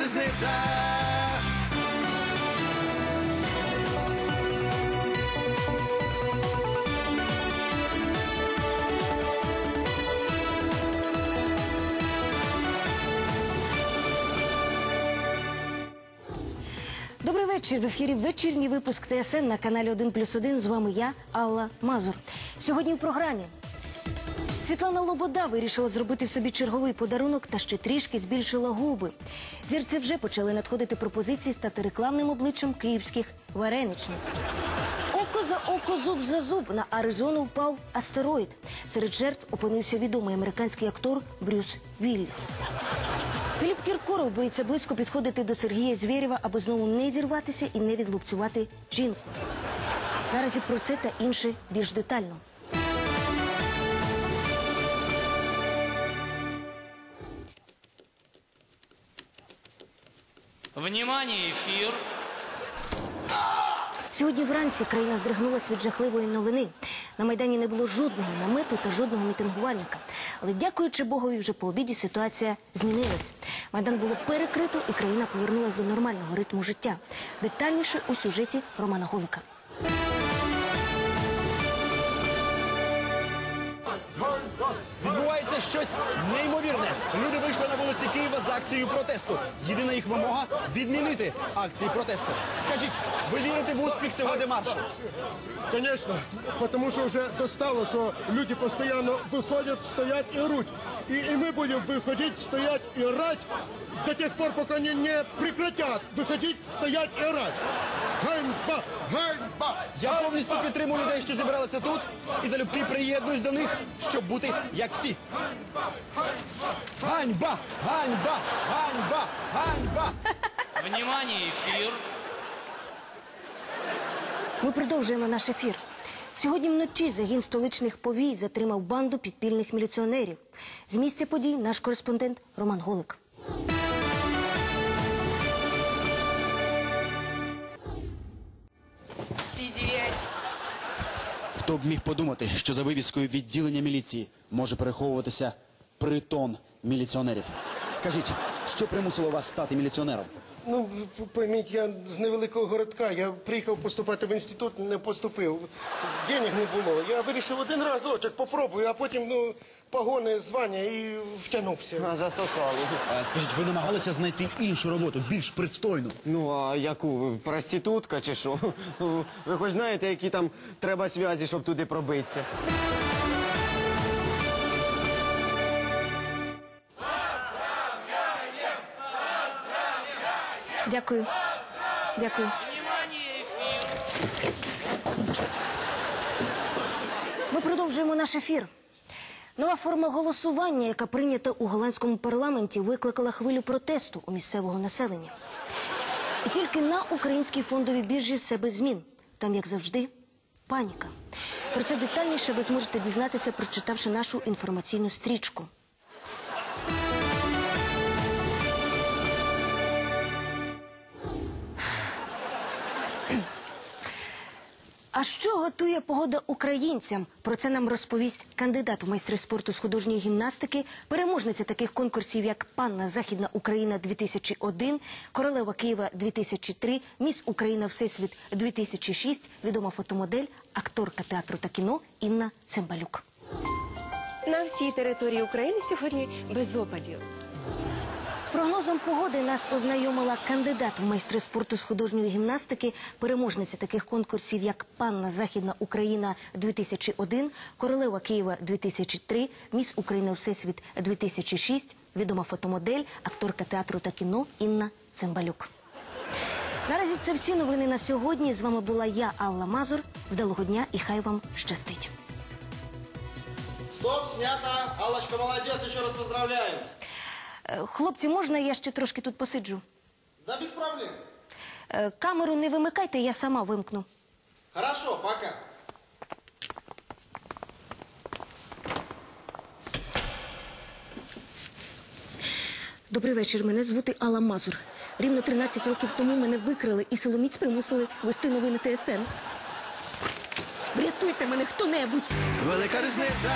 Різниця. Добрий вечір. В ефірі вечірній випуск ТСН на каналі 1 плюс 1. З вами я, Алла Мазур. Сьогодні в програмі. Світлана Лобода вирішила зробити собі черговий подарунок та ще трішки збільшила губи. Зірці вже почали надходити пропозиції стати рекламним обличчям київських вареничних. Око за око, зуб за зуб. На Аризону впав астероїд. Серед жертв опинився відомий американський актор Брюс Вілліс. Філіп Кіркоров боїться близько підходити до Сергія Звєрєва, аби знову не зірватися і не відлупцювати жінку. Наразі про це та інше більш детально. Внимание, эфир. Сьогодні вранці країна здригнулась від жахливої новини. На майдані не було жодного намету та жодного мітингувальника. Але дякуючи Богові, вже по обіді ситуація змінилась. Майдан було перекрито, і країна повернулася до нормального ритму життя. Детальніше у сюжеті Романа Голика. щось неймовірне. Люди вийшли на вулиці Києва з акцією протесту. Єдина їх вимога відмінити акції протесту. Скажіть, ви вірите в успіх цього демаршу? Конечно, потому что уже достало, что люди постоянно выходят, стоят и руть. И, и мы будем выходить, стоять и рать до тех пор, пока они не прекратят выходить, стоять и рать. Ганьба! Ганьба! Я повністю підтримую людей, що зібралися тут, і залюбки приєднуюсь до них, щоб бути як всі. Ганьба! Ганьба! Ганьба! Ганьба! Внимание, эфир. Ми продовжуємо наш ефір. Сьогодні вночі загін столичних повій затримав банду підпільних міліціонерів. З місця подій наш кореспондент Роман Голик. Сидеть! Хто б міг подумати, що за вивіскою відділення міліції може переховуватися притон міліціонерів? Скажіть, що примусило вас стати міліціонером? Ну, пойміть, я з невеликого городка. Я приїхав поступати в інститут, не поступив. Денег не було. Я вирішив один разочок, попробую, а потім ну, погони, звання і втягнувся. А, Засосали. Е, Скажіть, ви намагалися знайти іншу роботу, більш пристойну? Ну, а яку? Проститутка чи що? Ви хоч знаєте, які там треба зв'язі, щоб туди пробитися? Дякую. Дякую. Ми продовжуємо наш ефір. Нова форма голосування, яка прийнята у голландському парламенті, викликала хвилю протесту у місцевого населення. І тільки на українській фондовій біржі все без змін. Там, як завжди, паніка. Про це детальніше ви зможете дізнатися, прочитавши нашу інформаційну стрічку. Що готує погода українцям? Про це нам розповість кандидат в майстри спорту з художньої гімнастики, переможниця таких конкурсів, як Панна Західна Україна 2001, Королева Києва 2003, Міс Україна Всесвіт 2006, відома фотомодель, акторка театру та кіно Інна Цимбалюк. На всій території України сьогодні без опадів. З прогнозом погоди нас ознайомила кандидат в майстри спорту з художньої гімнастики, переможниця таких конкурсів, як Панна Західна Україна 2001, Королева Києва 2003, Міс Україна Всесвіт 2006, відома фотомодель, акторка театру та кіно Інна Цимбалюк. Наразі це всі новини на сьогодні. З вами була я, Алла Мазур. Вдалого дня і хай вам щастить. Стоп, снято. Аллочка, молодець, ще раз поздравляю. Е, Хлопці, можна я ще трошки тут посиджу? Да без проблем. Е, Камеру не вимикайте, я сама вимкну. Хорошо, пока. Добрий вечір. Мене звути Алла Мазур. Рівно 13 років тому мене викрали і силоміць примусили вести новини ТСН. Врятуйте мене хто-небудь. Велика різниця.